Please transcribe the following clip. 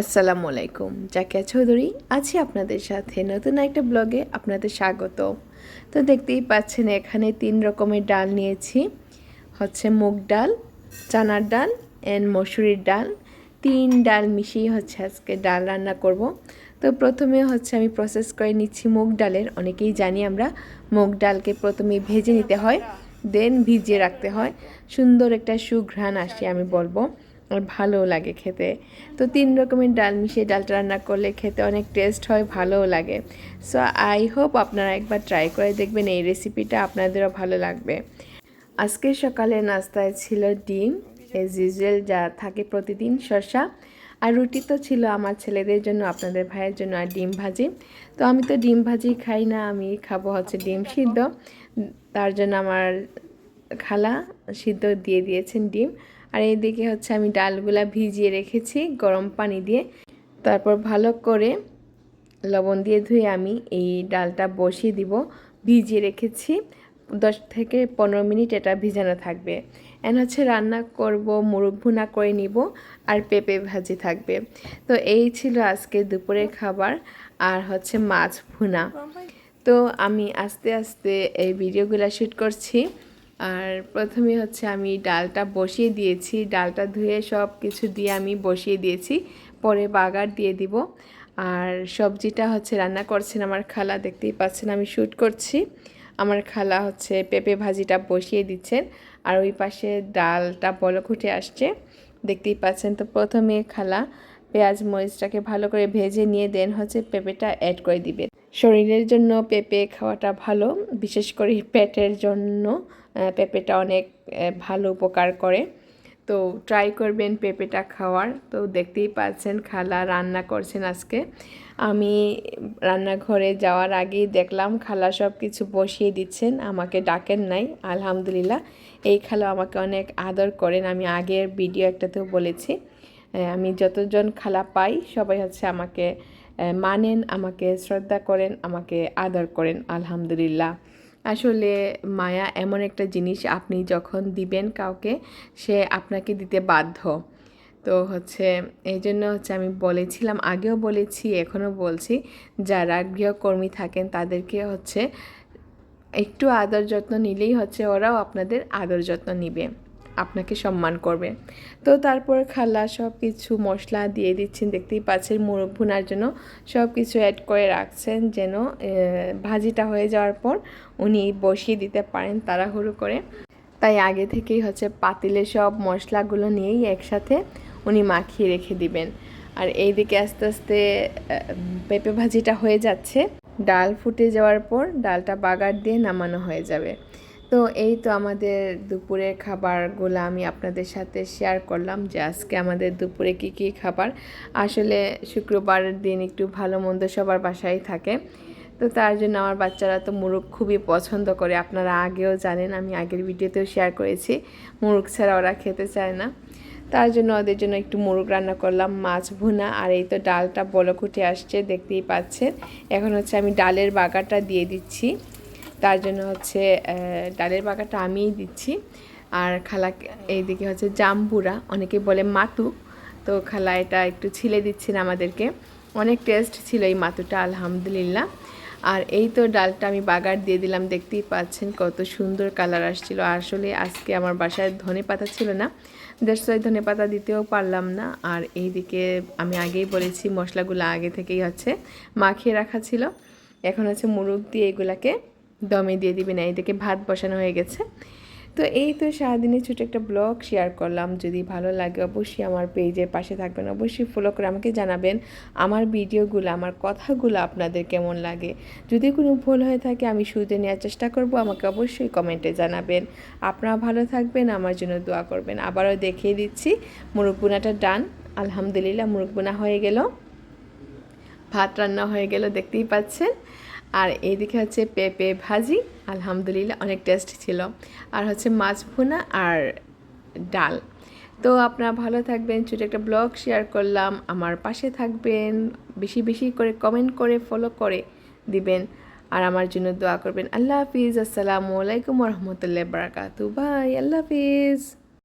আসসালামু আলাইকুম। জাকিয়া চৌধুরী আছি আপনাদের সাথে নতুন একটা ব্লগে আপনাদের স্বাগত। তো দেখতেই পাচ্ছেন, এখানে তিন রকমের ডাল নিয়েছি। হচ্ছে মুগ ডাল, চানার ডাল অ্যান্ড মসুরির ডাল। তিন ডাল মিশিয়ে হচ্ছে আজকে ডাল রান্না করব। তো প্রথমে হচ্ছে আমি প্রসেস করে নিচ্ছি মুগ ডালের। অনেকেই জানি আমরা মুগ ডালকে প্রথমে ভেজে নিতে হয় দেন ভিজিয়ে রাখতে হয়। সুন্দর একটা সুঘ্রাণ আসে আমি বলব। আর ভালোও লাগে খেতে। তো তিন রকমের ডাল মিশিয়ে ডালটা রান্না করলে খেতে অনেক টেস্ট হয়, ভালোও লাগে। সো আই হোপ আপনারা একবার ট্রাই করে দেখবেন এই রেসিপিটা আপনাদেরও ভালো লাগবে। আজকে সকালে নাস্তায় ছিল ডিম এজ ইউজুয়াল যা থাকে প্রতিদিন শসা, আর রুটি তো ছিল আমার ছেলেদের জন্য, আপনাদের ভাইয়ের জন্য, আর ডিম ভাজি। তো আমি তো ডিম ভাজি খাই না, আমি খাব হচ্ছে ডিম সিদ্ধ। তার জন্য আমার খালা সিদ্ধ দিয়ে দিয়েছেন ডিম। আর এইদিকে হচ্ছে আমি ডালগুলা ভিজিয়ে রেখেছি গরম পানি দিয়ে। তারপর ভালো করে লবণ দিয়ে ধুয়ে আমি এই ডালটা বসিয়ে দিব। ভিজিয়ে রেখেছি দশ থেকে পনেরো মিনিট এটা ভিজানো থাকবে। এন হচ্ছে রান্না করব মুরগ ভুনা করে নিব আর পেঁপে ভাজি থাকবে। তো এই ছিল আজকে দুপুরের খাবার আর হচ্ছে মাছ ভুনা। তো আমি আস্তে আস্তে এই ভিডিওগুলো শ্যুট করছি। আর প্রথমে হচ্ছে আমি ডালটা বসিয়ে দিয়েছি। ডালটা ধুয়ে সব কিছু দিয়ে আমি বসিয়ে দিয়েছি। পরে বাগার দিয়ে দিব। আর সবজিটা হচ্ছে রান্না করছেন আমার খালা, দেখতেই পাচ্ছেন আমি শ্যুট করছি। আমার খালা হচ্ছে পেঁপে ভাজিটা বসিয়ে দিচ্ছেন। আর ওই পাশে ডালটা বলক উঠে আসছে। দেখতেই পাচ্ছেন তো প্রথমে খালা পেঁয়াজ মরিচটাকে ভালো করে ভেজে নিয়ে দেন হচ্ছে পেঁপেটা অ্যাড করে দিবে। শরীরের জন্য পেঁপে খাওয়াটা ভালো, বিশেষ করে পেটের জন্য পেঁপেটা অনেক ভালো উপকার করে। তো ট্রাই করবেন পেঁপেটা খাওয়ার। তো দেখতেই পাচ্ছেন খালা রান্না করছেন আজকে। আমি রান্নাঘরে যাওয়ার আগেই দেখলাম খালা সব কিছু বসিয়ে দিচ্ছেন, আমাকে ডাকেন নাই, আলহামদুলিল্লাহ। এই খালা আমাকে অনেক আদর করেন, আমি আগের ভিডিও একটাতেও বলেছি। আমি যতজন খালা পাই, সবাই হচ্ছে আমাকে মানেন, আমাকে শ্রদ্ধা করেন, আমাকে আদর করেন, আলহামদুলিল্লাহ। আসলে মায়া এমন একটা জিনিস আপনি যখন দিবেন কাউকে, সে আপনাকে দিতে বাধ্য। তো হচ্ছে এই জন্য হচ্ছে আমি বলেছিলাম, আগেও বলেছি, এখনও বলছি, যারা গৃহকর্মী থাকেন তাদেরকে হচ্ছে একটু আদর যত্ন নিলেই হচ্ছে ওরাও আপনাদের আদর যত্ন নিবে। আপনাকে সম্মান করবে। তো তারপর খালা সব কিছু মশলা দিয়ে দিচ্ছেন, দেখতেই পাচ্ছেন মুরগ ভুনার জন্য সব কিছু অ্যাড করে রাখছেন যেন ভাজিটা হয়ে যাওয়ার পর উনি বসিয়ে দিতে পারেন তাড়াহুড়ো করে। তাই আগে থেকেই হচ্ছে পাতিলে সব মশলাগুলো নিয়েই একসাথে উনি মাখিয়ে রেখে দিবেন। আর এইদিকে আস্তে আস্তে পেঁপে ভাজিটা হয়ে যাচ্ছে। ডাল ফুটে যাওয়ার পর ডালটা বাগার দিয়ে নামানো হয়ে যাবে। তো এই তো আমাদের দুপুরের খাবারগুলো আমি আপনাদের সাথে শেয়ার করলাম যে আজকে আমাদের দুপুরে কি কি খাবার। আসলে শুক্রবারের দিন একটু ভালো মন্দ সবার বাসায় থাকে। তো তার জন্য আমার বাচ্চারা তো মুরগ খুবই পছন্দ করে। আপনারা আগেও জানেন, আমি আগের ভিডিওতেও শেয়ার করেছি। মুরগ ছাড়া ওরা খেতে চায় না। তার জন্য ওদের জন্য একটু মুরগ রান্না করলাম, মাছ ভুনা আর এই তো ডালটা বলক উঠে আসছে, দেখতেই পাচ্ছেন। এখন হচ্ছে আমি ডালের বাগাটা দিয়ে দিচ্ছি। তার জন্য হচ্ছে ডালের বাগাটা আমিই দিচ্ছি। আর খালা এইদিকে হচ্ছে জাম্বুরা অনেকে বলে মাতু। তো খালা এটা একটু ছিলে দিচ্ছেন আমাদেরকে। অনেক টেস্ট ছিল এই মাতুটা, আলহামদুলিল্লাহ। আর এই তো ডালটা আমি বাগার দিয়ে দিলাম, দেখতেই পাচ্ছেন কত সুন্দর কালার আসছিল। আসলে আজকে আমার বাসায় ধনে পাতা ছিল না দেড়শো ধনে পাতা দিতেও পারলাম না। আর এইদিকে আমি আগেই বলেছি, মশলাগুলো আগে থেকেই হচ্ছে মাখিয়ে রাখা ছিল। এখন হচ্ছে মুরগ দিয়ে এগুলাকে দমে দিয়ে দিবেন এইদিকে ভাত বসানো হয়ে গেছে। তো এই তো সারাদিনে ছোটো একটা ব্লগ শেয়ার করলাম। যদি ভালো লাগে অবশ্যই আমার পেজের পাশে থাকবেন। অবশ্যই ফলো করে আমাকে জানাবেন আমার ভিডিওগুলো আমার কথাগুলো আপনাদের কেমন লাগে। যদি কোনো ভুল হয়ে থাকে আমি শুরুতে নেওয়ার চেষ্টা করব, আমাকে অবশ্যই কমেন্টে জানাবেন। আপনারা ভালো থাকবেন, আমার জন্য দোয়া করবেন। আবারও দেখিয়ে দিচ্ছি মুরগবোনাটা ডান আলহামদুলিল্লাহ মুরগবোনা হয়ে গেল। ভাত রান্না হয়ে গেল, দেখতেই পাচ্ছেন। আর এইদিকে হচ্ছে পেঁপে ভাজি, আলহামদুলিল্লাহ অনেক টেস্ট ছিল। আর হচ্ছে মাছ ভুনা আর ডাল। তো আপনারা ভালো থাকবেন, ছোটো একটা ব্লগ শেয়ার করলাম, আমার পাশে থাকবেন, বেশি বেশি করে কমেন্ট করে ফলো করে দিবেন, আর আমার জন্য দোয়া করবেন। আল্লাহ হাফিজ, আসসালামু আলাইকুম রহমতুল্লাহ বারাকাতু বাই আল্লাহ হাফিজ।